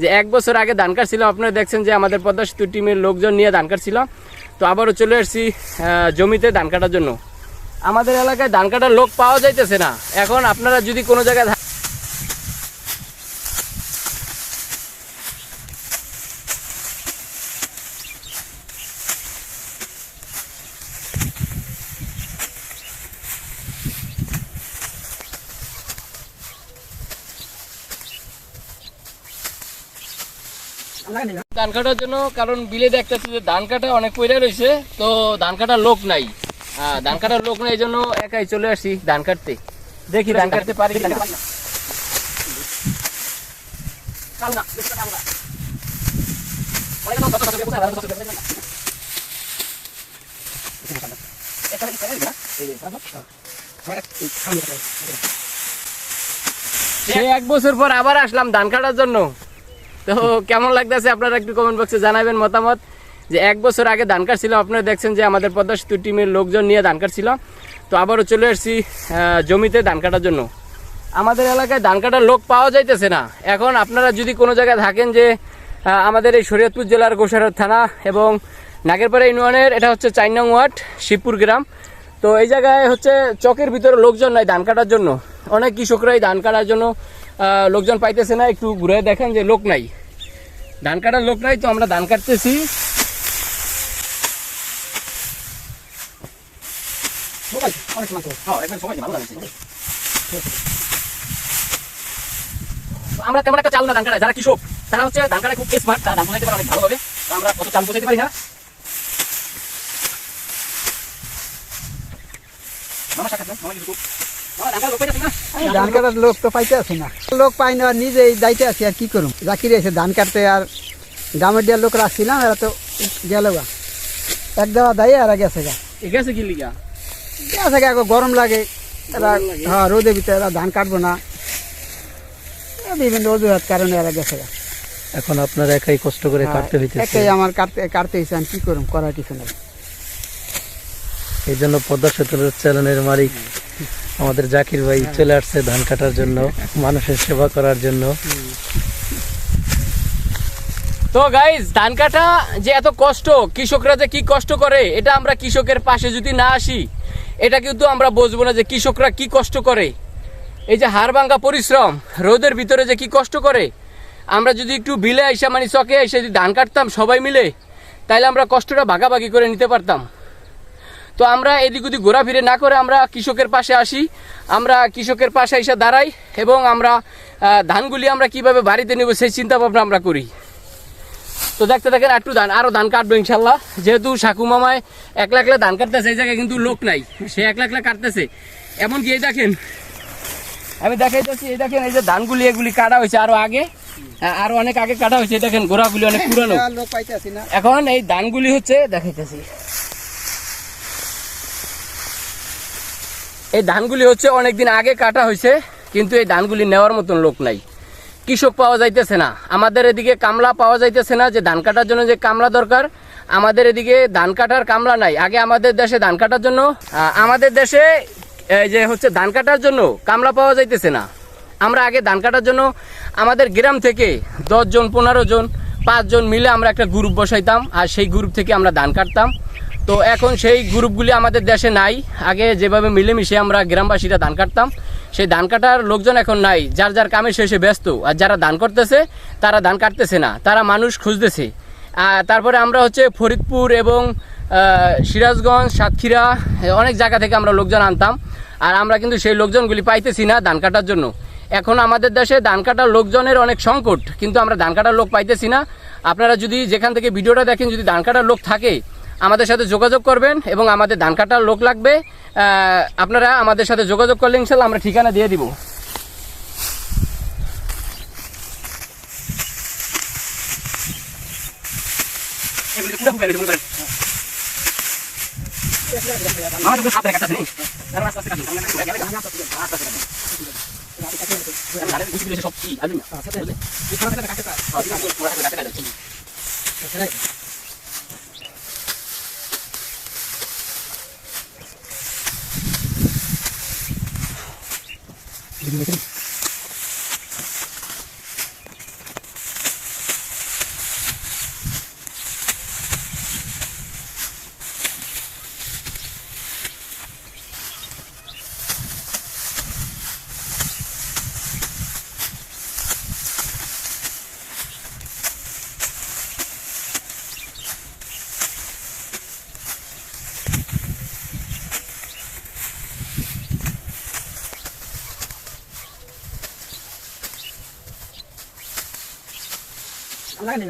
যে এক বছর আগে ধান কাটছিল, আপনারা দেখছেন যে আমাদের পদ্মা সেতু টিমের লোকজন নিয়ে ধান কাটছিলাম তো আবারও চলে এসেছি জমিতে ধান কাটার জন্য। আমাদের এলাকায় ধান কাটার লোক পাওয়া যাইতেছে না। এখন আপনারা যদি কোনো জায়গায় ধান কাটার জন্য, কারণ বিলে দেখতেছি যে ধান কাটা অনেক পয়লা রয়েছে তো ধান কাটার লোক নাই। ধান কাটার লোক নাই, এই জন্য একাই চলে আসি ধান কাটতে। দেখি ধান কাটতে পারি কিনা। এক বছর পর আবার আসলাম ধান কাটার জন্য। তো কেমন লাগতেছে? আপনারা একটু কমেন্ট বক্সে জানাবেন মতামত। যে এক বছর আগে ধান কাটছিলাম আপনারা দেখছেন যে আমাদের পদ্মা সেতু টিমের লোকজন নিয়ে ধান কাটছিলাম তো আবারও চলে এসেছি জমিতে ধান কাটার জন্য। আমাদের এলাকায় ধান কাটার লোক পাওয়া যাইতেছে না। এখন আপনারা যদি কোনো জায়গায় থাকেন যে আমাদের এই শরীয়তপুর জেলার গোসারত থানা এবং নাগেরপাড়া ইউনিয়নের, এটা হচ্ছে চার নং ওয়ার্ড, শিবপুর গ্রাম। তো এই জায়গায় হচ্ছে চকের ভিতরে লোকজন নাই ধান কাটার জন্য। অনেক কৃষকরাই ধান কাটার জন্য লোকজন পাইতেছে না, একটু ঘুরে দেখেন যে লোক নাই। ধান কাটার লোক নাই, তো আমরা ধান কাটতেছি। আমরা তেমন একটা চাল না ধান কাটায়, যারা কৃষক, তারা হচ্ছে ধান কাটায় খুব স্মার্ট তারা ধান কাটাইতে পারে অনেক তো আমরা কত চাল বোঝাইতে পারি না। ধান কাটার লোক তো পাইতে আছি না। লোক পাই না আর নিজেই যাইতে আছি আর কি করুম? জাকির এসে ধান কাটতে আর গ্রামের দিয়ে লোক রাখছিলাম এরা তো গেল গা। এক দেওয়া দেয় আর গেছে গা। গেছে কি লিগা? গেছে গা গরম লাগে। এরা হ্যাঁ রোদে ভিতরে এরা ধান কাটবো না। বিভিন্ন অজুহাত কারণে এরা গেছে গা। এখন আপনার একাই কষ্ট করে কাটতে হইতেছে। একাই আমার কাটতে কাটতে হয়েছে আমি কি করুম? করার কিছু নেই। এই জন্য পদ্মা সেতুর চ্যানেলের মালিক আমাদের জাকির ভাই চলে আসছে ধান কাটার জন্য, মানুষের সেবা করার জন্য। তো গাইজ ধান কাটা যে এত কষ্ট, কৃষকরা যে কি কষ্ট করে, এটা আমরা কৃষকের পাশে যদি না আসি, এটা কিন্তু আমরা বুঝব না যে কৃষকরা কি কষ্ট করে। এই যে হাড় ভাঙ্গা পরিশ্রম, রোদের ভিতরে যে কি কষ্ট করে, আমরা যদি একটু বিলে আইসা মানে চকে এসে যদি ধান কাটতাম সবাই মিলে তাহলে আমরা কষ্টটা ভাগাভাগি করে নিতে পারতাম। তো আমরা এদিক ওদিক ঘোরাফিরে না করে আমরা কৃষকের পাশে আসি। আমরা কৃষকের পাশে এসে দাঁড়াই এবং আমরা ধানগুলি আমরা কীভাবে বাড়িতে নেব সেই চিন্তা ভাবনা আমরা করি। তো দেখতে দেখেন একটু ধান আরও ধান কাটবো ইনশাল্লাহ যেহেতু সাকু মামায় একলা একলা ধান কাটতেছে এই জায়গায় কিন্তু লোক নাই সে একলা একলা কাটতেছে। এমনকি এই দেখেন আমি দেখাইতেছি এই দেখেন এই যে ধানগুলি এগুলি কাটা হয়েছে আরও আগে। আরও অনেক আগে কাটা হয়েছে দেখেন গোড়াগুলি অনেক পুরানো। লোক পাইতে না। এখন এই ধানগুলি হচ্ছে দেখাইতেছি। এই ধানগুলি হচ্ছে অনেকদিন আগে কাটা হয়েছে, কিন্তু এই ধানগুলি নেওয়ার মতন লোক নাই। কৃষক পাওয়া যাইতেছে না। আমাদের এদিকে কামলা পাওয়া যাইতেছে না, যে ধান কাটার জন্য যে কামলা দরকার। আমাদের এদিকে ধান কাটার কামলা নাই। আগে আমাদের দেশে ধান কাটার জন্য আমাদের দেশে এই যে হচ্ছে ধান কাটার জন্য কামলা পাওয়া যাইতেছে না। আমরা আগে ধান কাটার জন্য আমাদের গ্রাম থেকে দশজন পনেরো জন পাঁচজন মিলে আমরা একটা গ্রুপ বসাইতাম, আর সেই গ্রুপ থেকে আমরা ধান কাটতাম। তো এখন সেই গ্রুপগুলি আমাদের দেশে নাই। আগে যেভাবে মিলেমিশে আমরা গ্রামবাসীরা ধান কাটতাম, সেই ধান কাটার লোকজন এখন নাই। যার যার কামে শেষে ব্যস্ত। আর যারা ধান করতেছে, তারা ধান কাটতেছে না। তারা মানুষ খুঁজতেছে। তারপরে আমরা হচ্ছে ফরিদপুর এবং সিরাজগঞ্জ, সাতক্ষীরা, অনেক জায়গা থেকে আমরা লোকজন আনতাম। আর আমরা কিন্তু সেই লোকজনগুলি পাইতেছি না ধান কাটার জন্য। এখন আমাদের দেশে ধান কাটার লোকজনের অনেক সংকট। কিন্তু আমরা ধান কাটার লোক পাইতেছি না। আপনারা যদি যেখান থেকে ভিডিওটা দেখেন, যদি ধান কাটার লোক থাকে আমাদের সাথে যোগাযোগ করবেন এবং আমাদের ধান কাটার লোক লাগবে। আপনারা আমাদের সাথে যোগাযোগ করলে ইনশাল আমরা ঠিকানা দিয়ে দিব। সব আমি দেখেন লাগানি